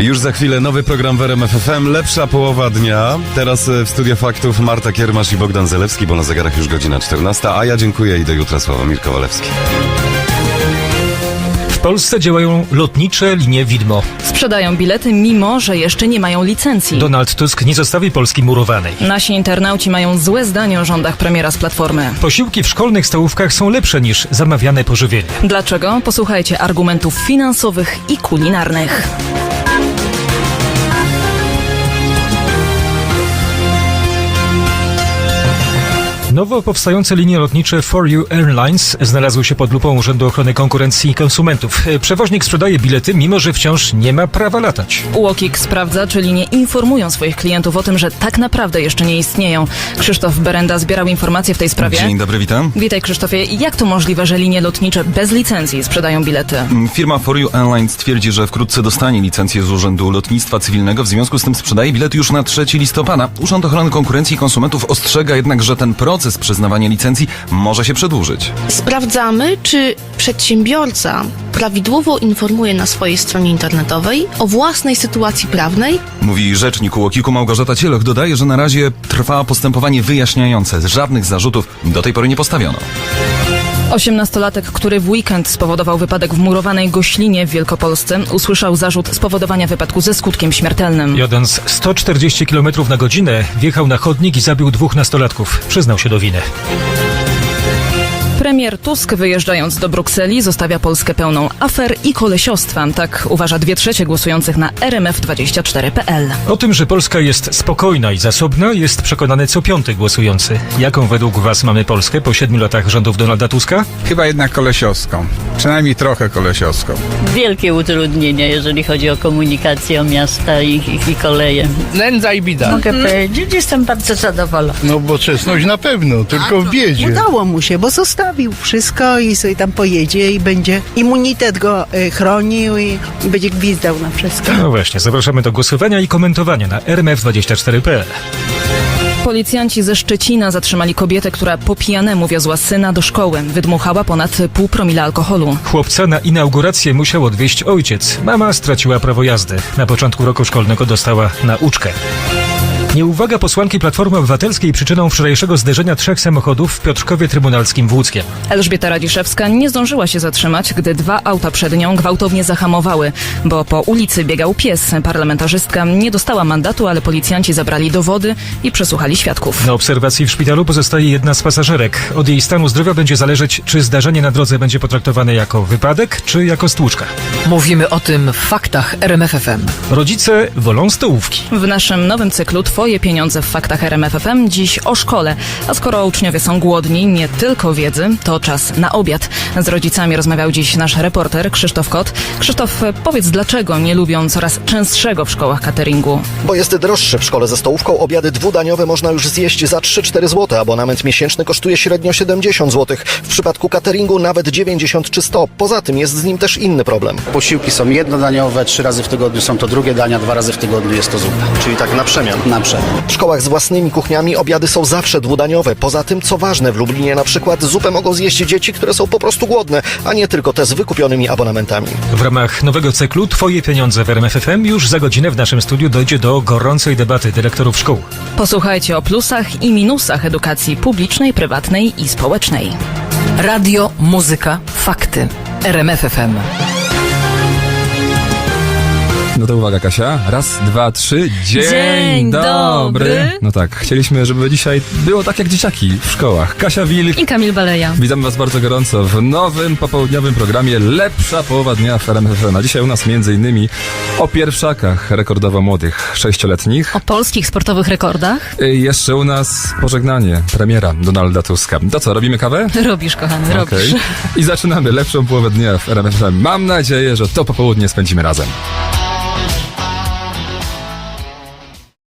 Już za chwilę nowy program w RMF FM, lepsza połowa dnia. Teraz e, w Studio Faktów Marta Kiermasz i Bogdan Zelewski, bo na zegarach już godzina 14, a ja dziękuję i do jutra Sławomir Kowalewski. W Polsce działają lotnicze linie widmo. Sprzedają bilety, mimo że jeszcze nie mają licencji. Donald Tusk nie zostawi Polski murowanej. Nasi internauci mają złe zdanie o rządach premiera z Platformy. Posiłki w szkolnych stołówkach są lepsze niż zamawiane pożywienie. Dlaczego? Posłuchajcie argumentów finansowych i kulinarnych. Nowo powstające linie lotnicze For You Airlines znalazły się pod lupą Urzędu Ochrony Konkurencji i Konsumentów. Przewoźnik sprzedaje bilety, mimo że wciąż nie ma prawa latać. UOKiK sprawdza, czy linie informują swoich klientów o tym, że tak naprawdę jeszcze nie istnieją. Krzysztof Berenda zbierał informacje w tej sprawie. Dzień dobry, witam. Witaj Krzysztofie. Jak to możliwe, że linie lotnicze bez licencji sprzedają bilety? Firma For You Airlines twierdzi, że wkrótce dostanie licencję z Urzędu Lotnictwa Cywilnego, w związku z tym sprzedaje bilety już na 3 listopada. Urząd Ochrony Konkurencji i Konsumentów ostrzega jednak, że ten proces przyznawania licencji może się przedłużyć. Sprawdzamy, czy przedsiębiorca prawidłowo informuje na swojej stronie internetowej o własnej sytuacji prawnej Mówi rzecznik UOKiK-u Małgorzata Cieloch. Dodaje, że na razie trwa postępowanie wyjaśniające. Żadnych zarzutów do tej pory nie postawiono. Osiemnastolatek, który w weekend spowodował wypadek w murowanej Goślinie w Wielkopolsce, usłyszał zarzut spowodowania wypadku ze skutkiem śmiertelnym. Jadąc 140 km na godzinę, wjechał na chodnik i zabił dwóch nastolatków. Przyznał się do winy. Premier Tusk wyjeżdżając do Brukseli zostawia Polskę pełną afer i kolesiostwa. Tak uważa dwie trzecie głosujących na rmf24.pl. O tym, że Polska jest spokojna i zasobna, jest przekonany co piąty głosujący. Jaką według Was mamy Polskę po siedmiu latach rządów Donalda Tuska? Chyba jednak kolesiowską. Przynajmniej trochę kolesiowską. wielkie utrudnienia, jeżeli chodzi o komunikację, o miasta i, i, i koleje. Nędza i bida. Mogę powiedzieć, jestem bardzo zadowolona. Nowoczesność na pewno, tylko w biedzie. Udało mu się, bo zostawił wszystko i sobie tam pojedzie i będzie immunitet go y, chronił i, i będzie gwizdał na wszystko. No właśnie, zapraszamy do głosowania i komentowania na rmf24.pl. Policjanci ze Szczecina zatrzymali kobietę, która po pijanemu wiozła syna do szkoły. Wydmuchała ponad pół promila alkoholu. Chłopca na inaugurację musiał odwieźć ojciec. Mama straciła prawo jazdy. Na początku roku szkolnego dostała nauczkę. Nieuwaga posłanki Platformy Obywatelskiej przyczyną wczorajszego zderzenia trzech samochodów w Piotrkowie Trybunalskim w Łódzkiem. Elżbieta Radziszewska nie zdążyła się zatrzymać, gdy dwa auta przed nią gwałtownie zahamowały, bo po ulicy biegał pies. Parlamentarzystka nie dostała mandatu, ale policjanci zabrali dowody i przesłuchali świadków. Na obserwacji w szpitalu pozostaje jedna z pasażerek. Od jej stanu zdrowia będzie zależeć, czy zdarzenie na drodze będzie potraktowane jako wypadek, czy jako stłuczka. Mówimy o tym w faktach RMFFM. Rodzice wolą stołówki. W naszym nowym cyklu Twoje pieniądze w faktach RMFFM dziś o szkole. A skoro uczniowie są głodni nie tylko wiedzy, to czas na obiad. Z rodzicami rozmawiał dziś nasz reporter Krzysztof Kot. Krzysztof, powiedz dlaczego nie lubią coraz częstszego w szkołach cateringu? Bo jest droższy w szkole ze stołówką. Obiady dwudaniowe można już zjeść za 3-4 zł. Abonament miesięczny kosztuje średnio 70 zł. W przypadku cateringu nawet 90 czy 100. Poza tym jest z nim też inny problem. Posiłki są jednodaniowe, trzy razy w tygodniu są to drugie dania, dwa razy w tygodniu jest to zupa. Czyli tak na przemian. Na przemian. W szkołach z własnymi kuchniami obiady są zawsze dwudaniowe. Poza tym, co ważne, w Lublinie na przykład zupę mogą zjeść dzieci, które są po prostu głodne, a nie tylko te z wykupionymi abonamentami. W ramach nowego cyklu Twoje pieniądze w RMFFM już za godzinę w naszym studiu dojdzie do gorącej debaty dyrektorów szkół. Posłuchajcie o plusach i minusach edukacji publicznej, prywatnej i społecznej. Radio, muzyka, fakty. RMFFM. No to uwaga, Kasia. Raz, dwa, trzy. Dzień, Dzień dobry. No tak, chcieliśmy, żeby dzisiaj było tak jak dzieciaki w szkołach. Kasia Wilk. I Kamil Baleja. Witamy Was bardzo gorąco w nowym popołudniowym programie Lepsza połowa dnia w RMFFM. A dzisiaj u nas innymi o pierwszakach rekordowo młodych, sześcioletnich. O polskich sportowych rekordach? I jeszcze u nas pożegnanie premiera Donalda Tuska. To co, robimy kawę? Robisz, kochany, robisz. I zaczynamy lepszą połowę dnia w RMFFM. Mam nadzieję, że to popołudnie spędzimy razem.